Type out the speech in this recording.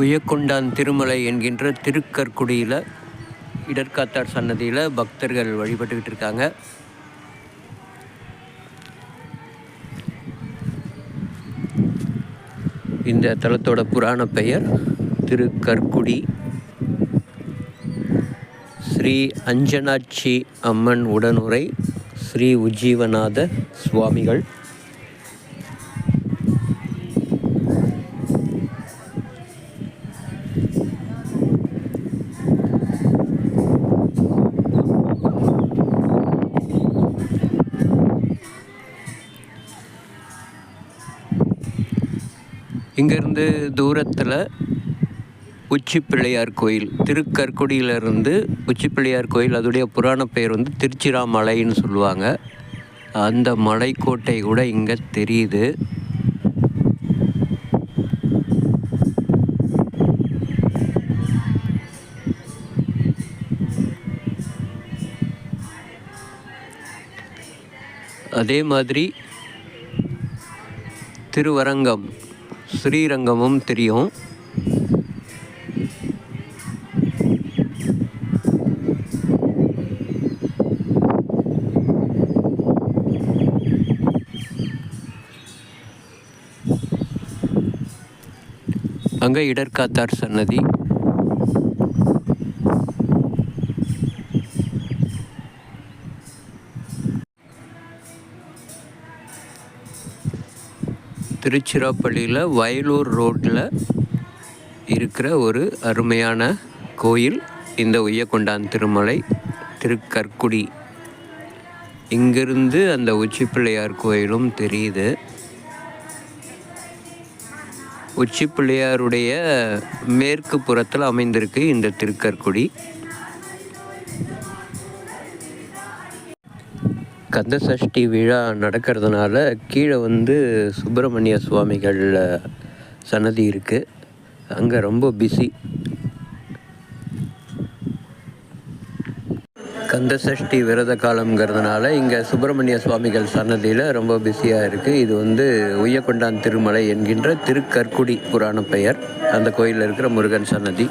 உயக்கொண்டான் திருமலை என்கின்ற திருக்கற்குடியில் இடர்காத்தார் சன்னதியில் பக்தர்கள் வழிபட்டுக்கிட்டு இருக்காங்க. இந்த தலத்தோட புராண பெயர் திருக்கற்குடி. ஸ்ரீ அஞ்சனாட்சி அம்மன் உடனுரை ஸ்ரீ உஜ்ஜீவநாத சுவாமிகள். இங்கேருந்து தூரத்தில் உச்சி பிள்ளையார் கோயில். திருக்கற்குடியிலிருந்து உச்சி பிள்ளையார் கோயில் அதோடைய புராண பெயர் வந்து திருச்சிராமலைன்னு சொல்லுவாங்க. அந்த மலைக்கோட்டை கூட இங்கே தெரியுது. அதே மாதிரி திருவரங்கம். ஸ்ரீரங்கமும் தெரியும். அங்கே இடர்காத்தார் சன்னதி. திருச்சிராப்பள்ளியில் வயலூர் ரோட்டில் இருக்கிற ஒரு அருமையான கோயில். இந்த உய்யக்கொண்டான் திருமலை திருக்கற்குடி. இங்கிருந்து அந்த உச்சிப்பிள்ளையார் கோயிலும் தெரியுது. உச்சிப்பிள்ளையாருடைய மேற்கு புறத்தில் அமைந்திருக்கு இந்த திருக்கற்குடி. கந்த சஷ்டி விழா நடக்கிறதுனால கீழே வந்து சுப்பிரமணிய சுவாமிகள் சன்னதி இருக்குது அங்கே ரொம்ப பிஸி கந்த சஷ்டி விரத காலம்ங்கிறதுனால இங்கே சுப்பிரமணிய சுவாமிகள் சன்னதியில் ரொம்ப பிஸியாக இருக்குது இது வந்து உய்யக்கொண்டான் திருமலை என்கின்ற திருக்கற்குடி புராண பெயர். அந்த கோயிலில் இருக்கிற முருகன் சன்னதி.